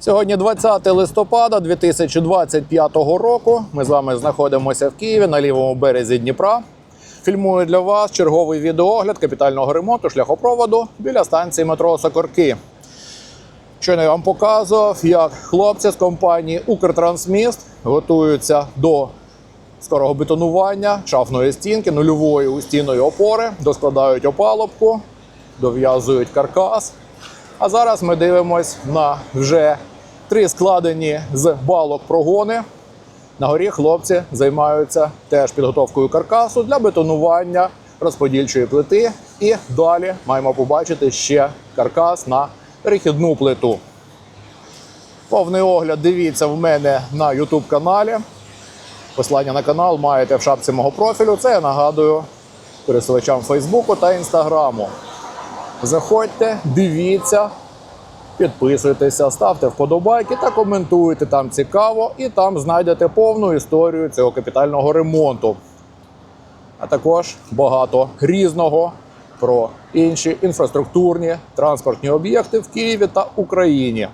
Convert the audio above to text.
Сьогодні 20 листопада 2025 року. Ми з вами знаходимося в Києві на лівому березі Дніпра. Фільмую для вас черговий відеоогляд капітального ремонту шляхопроводу біля станції метро Сокорки. Щойно я вам показував, як хлопці з компанії Укртрансміст готуються до скорого бетонування шафної стінки, нульової устійної опори, доскладають опалубку, дов'язують каркас. А зараз ми дивимось на вже три складені з балок прогони. На горі хлопці займаються теж підготовкою каркасу для бетонування розподільчої плити. І далі маємо побачити ще каркас на перехідну плиту. Повний огляд дивіться в мене на YouTube каналі. Посилання на канал маєте в шапці мого профілю. Це я нагадую користувачам Фейсбуку та Інстаграму. Заходьте, дивіться, підписуйтеся, ставте вподобайки та коментуйте. Там цікаво, і там знайдете повну історію цього капітального ремонту. А також багато різного про інші інфраструктурні транспортні об'єкти в Києві та Україні.